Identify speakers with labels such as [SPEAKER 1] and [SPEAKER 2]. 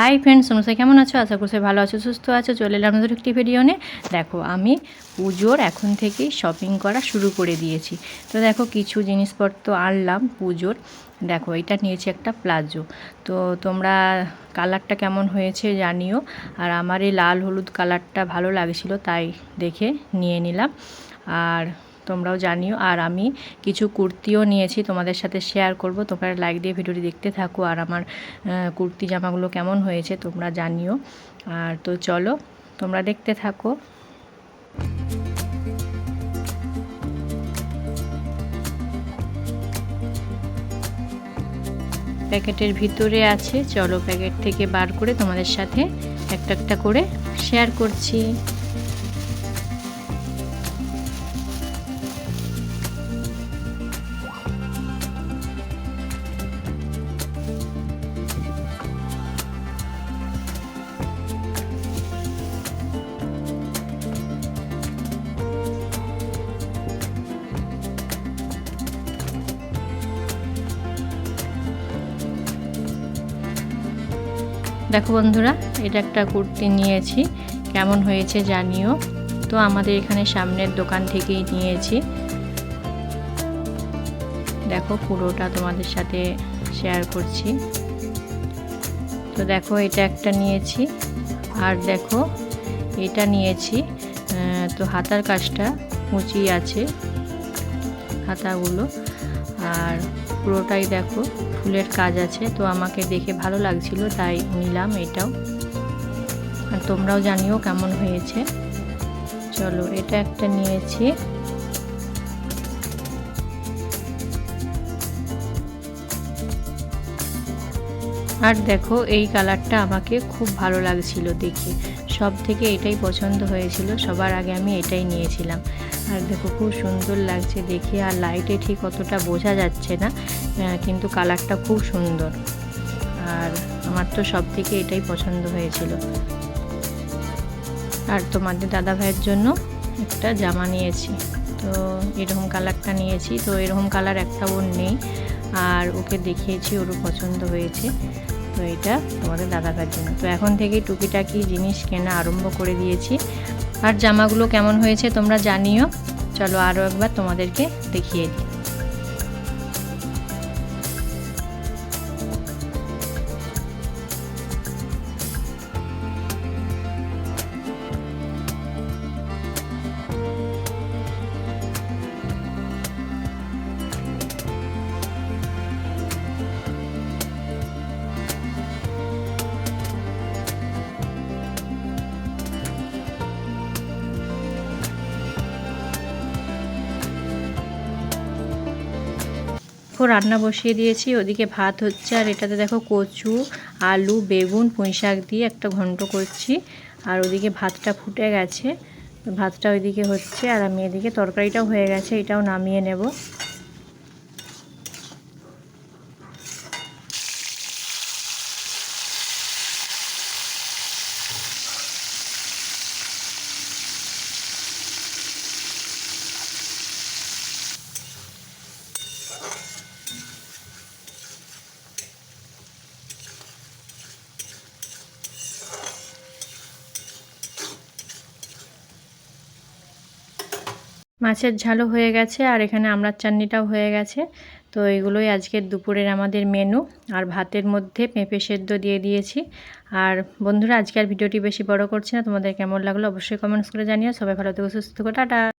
[SPEAKER 1] Hi friends সমস্যা কেমন আছো? আশা করছি ভালো আছো, সুস্থ আছো। চলে এলাম নতুন একটি ভিডিও নিয়ে দেখো, আমি পুজোর এখন থেকেই শপিং করা শুরু করে দিয়েছি। তো দেখো, কিছু জিনিসপত্র আনলাম পুজোর। দেখো, এটা নিয়েছি একটা প্লাজো তো তোমরা কালারটা কেমন হয়েছে জানিও। আর আমার এই লাল হলুদ কালারটা ভালো লাগছিল, তাই দেখে নিয়ে নিলাম। আর তোমরাও জানিও। আর আমি কিছু কুর্তিও নিয়েছি তোমাদের সাথে শেয়ার করব। তোমরা লাইক দিয়ে ভিডিওটি দেখতে থাকো। আর আমার কুর্তি জামাগুলো কেমন হয়েছে তোমরা জানিও। আর তো চলো, তোমরা দেখতে থাকো। প্যাকেটের ভিতরে আছে। চলো প্যাকেট থেকে বার করে তোমাদের সাথে একটা একটা করে শেয়ার করছি। দেখো বন্ধুরা, এটা একটা কুর্তি নিয়েছি। কেমন হয়েছে জানিও। তো আমাদের এখানে সামনের দোকান থেকেই নিয়েছি। দেখো পুরোটা তোমাদের সাথে শেয়ার করছি। তো দেখো এটা একটা নিয়েছি। আর দেখো এটা নিয়েছি তো হাতার কাজটা উঁচি আছে হাতাগুলো। আর পুরোটাই দেখো, ফুলের কাজ আছে, তো আমাকে দেখে ভালো লাগছিল, তাই নিলাম এটাও। আর তোমরাও জানিও কেমন হয়েছে। চলো, এটা একটা নিয়েছি। আর দেখো, এই কালারটা আমাকে খুব ভালো লাগছিল দেখে। সব থেকে এটাই পছন্দ হয়েছিল, সবার আগে আমি এটাই নিয়েছিলাম। আর দেখো, খুব সুন্দর লাগছে দেখে, আর লাইটে ঠিক অতটা বোঝা যাচ্ছে না কিন্তু কালারটা খুব সুন্দর। আর আমার তো সব থেকে এটাই পছন্দ হয়েছিল। আর তোমাদের দাদা ভাইয়ের জন্য একটা জামা নিয়েছি। তো এরকম কালারটা নিয়েছি, তো এরকম কালার একটা ওর নেই। আর ওকে দেখিয়েছি, ওরও পছন্দ হয়েছে। তো এটা তোমাদের দাদা ভাইয়ের জন্য। তো এখন থেকেই টুকিটাকি জিনিস কেনা আরম্ভ করে দিয়েছি। আর জামাগুলো কেমন হয়েছে তোমরা জানিও। চলো আরও একবার তোমাদেরকে দেখিয়ে দিই। দেখো, রান্না বসিয়ে দিয়েছি। ওদিকে ভাত হচ্ছে, আর এটাতে দেখো কচু, আলু, বেগুন, পুঁই শাক দিয়ে একটা ঘন্ট করছি। আর ওদিকে ভাতটা ফুটে গেছে। ভাতটা ওইদিকে হচ্ছে, আর আমি এদিকে তরকারিটাও হয়ে গেছে, এটাও নামিয়ে নেব। মাছের ঝালও হয়ে গেছে আর এখানে আমড়ার চাটনিটাও হয়ে গেছে। তো এগুলোই আজকের দুপুরের আমাদের মেনু। আর ভাতের মধ্যে পেঁপে সেদ্ধ দিয়ে দিয়েছি। আর বন্ধুরা, আজকের ভিডিওটি বেশি বড় করছি না। তোমাদের কেমন লাগল অবশ্যই কমেন্টস করে জানিও। সবাই ভালো থেকে, সুস্থ থাকো, টাটা।